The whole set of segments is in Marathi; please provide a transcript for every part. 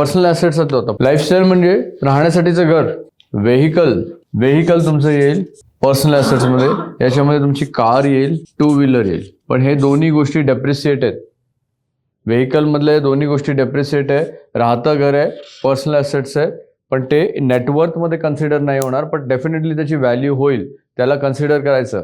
पर्सनल ॲसेट्सातलं होतं. लाईफस्टाईल म्हणजे राहण्यासाठीचं घर व्हेकल व्हेकल तुमचं येईल पर्सनल ॲसेट्समध्ये. याच्यामध्ये तुमची कार येईल टू व्हीलर येईल. पण हे दोन्ही गोष्टी डेप्रिसिएट आहेत. व्हेकलमधल्या या दोन्ही गोष्टी डेप्रिसिएट आहे राहतं घर आहे पर्सनल ॲसेट्स आहे पण ते नेटवर्कमध्ये कन्सिडर नाही होणार पण डेफिनेटली त्याची व्हॅल्यू होईल त्याला कन्सिडर करायचं.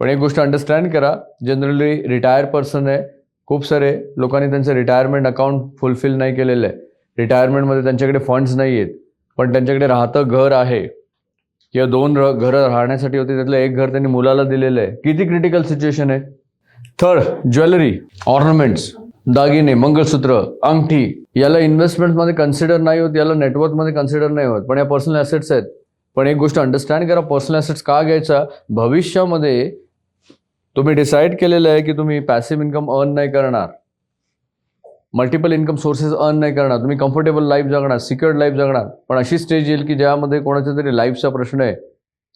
पण एक गोष्ट अंडरस्टँड करा जनरली रिटायर पर्सन आहे खूप सारे लोकांनी त्यांचं रिटायरमेंट अकाउंट फुलफिल नाही केलेलं आहे. रिटायरमेंटमध्ये त्यांच्याकडे फंड्स नाही आहेत पण त्यांच्याकडे राहतं घर आहे. किंवा दोन र घरं राहण्यासाठी होती त्यातलं एक घर त्यांनी मुलाला दिलेलं आहे. किती क्रिटिकल सिच्युएशन आहे? थर्ड ज्वेलरी ऑर्नामेंट्स दागिने मंगळसूत्र अंगठी याला इन्व्हेस्टमेंटमध्ये कन्सिडर नाही होत याला नेटवर्कमध्ये कन्सिडर नाही होत पण या पर्सनल ॲसेट्स आहेत. पण एक गोष्ट अंडरस्टँड करा पर्सनल ॲसेट्स का घ्यायचा? भविष्यामध्ये तुम्ही डिसाईड केलेलं आहे की तुम्ही पॅसिव्ह इन्कम अर्न नाही करणार. मल्टिपल इन्कम सोर्सेस अर्न नाही करणार. तुम्ही कम्फर्टेबल लाईफ जगणार सिक्युअर्ड लाईफ जगणार. पण अशी स्टेज येईल की ज्यामध्ये कोणाच्या तरी लाईफचा प्रश्न आहे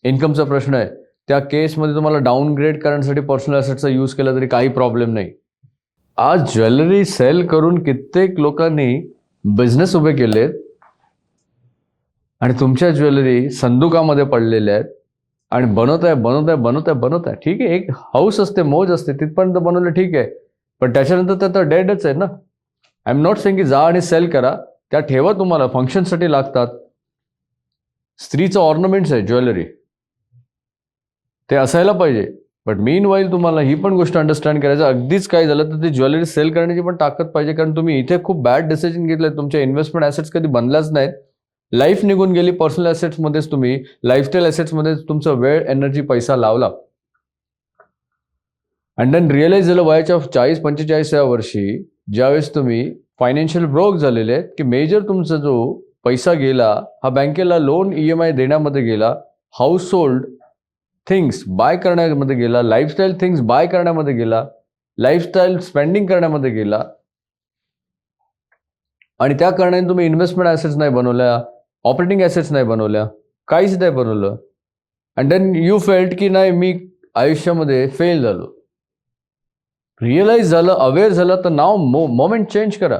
इन्कमचा प्रश्न आहे त्या केसमध्ये तुम्हाला डाऊनग्रेड करण्यासाठी पर्सनल ॲसेटचा यूज केला तरी काही प्रॉब्लेम नाही. आज ज्वेलरी सेल करून कित्येक लोकांनी बिझनेस उभे केलेत आणि तुमच्या ज्वेलरी संदुकामध्ये पडलेल्या आहेत आणि बनवत आहे बनवत आहे बनवत आहे बनवत आहे ठीक आहे एक हाऊस असते मौज असते तिथपर्यंत बनवलं ठीक आहे. पण त्याच्यानंतर तर तर डेडच आहे ना. आय एम नॉट सेंग की जा आणि सेल करा. त्या ठेवा तुम्हाला. फंक्शनसाठी लागतात. स्त्रीचं ऑर्नमेंट्स आहे ज्वेलरी ते असायला पाहिजे. बट मेन वाईल तुम्हाला ही पण गोष्ट अंडरस्टँड करायचं. अगदीच काय झालं तर ती ज्वेलरी सेल करण्याची पण ताकद पाहिजे. कारण तुम्ही इथे खूप बॅड डिसिजन घेतलं तुमच्या इन्व्हेस्टमेंट ॲसेट्स कधी बनल्याच नाहीत. लाईफ निघून गेली. पर्सनल ॲसेट्समध्येच तुम्ही लाईफस्टाईल ॲसेट्समध्येच तुमचा वेळ एनर्जी पैसा लावला. अँड देन रिअलाइज झालं वयाच्या चाळीस पंचेचाळीस या वर्षी ज्यावेळेस तुम्ही फायनान्शियल ब्रोक झालेले आहेत की मेजर तुमचा जो पैसा गेला हा बँकेला लोन ई एम आय देण्यामध्ये गेला हाऊस होल्ड थिंग्स बाय करण्यामध्ये गेला लाईफस्टाईल थिंग्स बाय करण्यामध्ये गेला लाईफस्टाईल स्पेंडिंग करण्यामध्ये गेला. आणि त्या कारणाने तुम्ही इन्व्हेस्टमेंट ॲसेट्स नाही बनवल्या ऑपरेटिंग ॲसेट्स नाही बनवल्या काहीच नाही बनवलं. अँड देन यू फेल्ट की नाही मी आयुष्यामध्ये फेल झालो. रिअलाईज झालं अवेअर झालं तर नाव मो मोमेंट चेंज करा.